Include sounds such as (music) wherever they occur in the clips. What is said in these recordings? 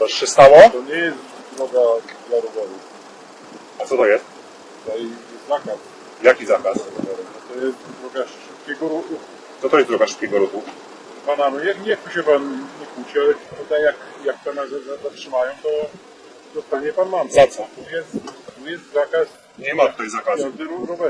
Coś się stało? To nie jest droga dla rowerów. A co to jest? Tutaj jest zakaz Jaki zakaz? To jest droga szybkiego ruchu. Co to jest droga szybkiego ruchu? Pana, no nie, nie chce się pan nie kłóci, ale tutaj jak, jak pana za- za- zatrzymają, to dostanie pan mandat. Za co? Tu jest, tu jest zakaz Nie ma tutaj zakazu.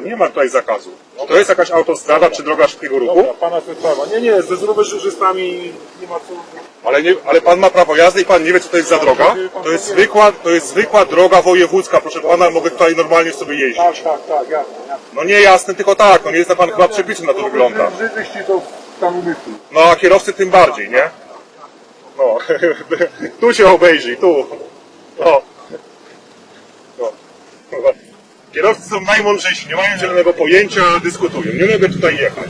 Nie ma tutaj zakazu. Czy to jest jakaś autostrada, czy droga szybkiego ruchu? Dobra, pana to sprawa. Nie, nie, ze rowerzystami nie ma co... Ale, nie, ale pan ma prawo jazdy i pan nie wie, co to jest za droga? To jest zwykła, to jest zwykła droga wojewódzka, proszę pana, mogę tutaj normalnie sobie jeździć. Tak, tak, tak, jasne, jasne. No nie jasne, tylko tak, no nie zna pan chyba przepisy na to wygląda. Żydzyści to umysłu. No a kierowcy tym bardziej, nie? No, (laughs) tu się obejrzyj, tu. No. no. Kierowcy są najmądrzejsi, nie mają zielonego pojęcia, dyskutują. Nie mogę tutaj jechać.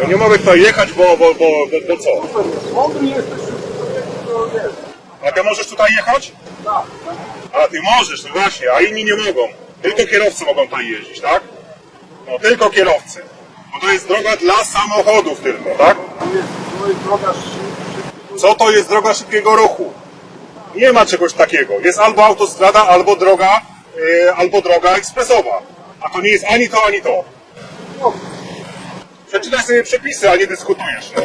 No nie mogę tutaj jechać, bo, bo, bo, bo, bo co? Mądry jesteś, to. A ty możesz tutaj jechać? Tak, A ty możesz, no właśnie, a inni nie mogą. Tylko kierowcy mogą tutaj jeździć, tak? No tylko kierowcy. Bo to jest droga dla samochodów tylko, tak? to jest, Co to jest droga szybkiego ruchu? Nie ma czegoś takiego. Jest albo autostrada, albo droga, e, albo droga ekspresowa. A to nie jest ani to, ani to. Przeczytaj sobie przepisy, a nie dyskutujesz. No.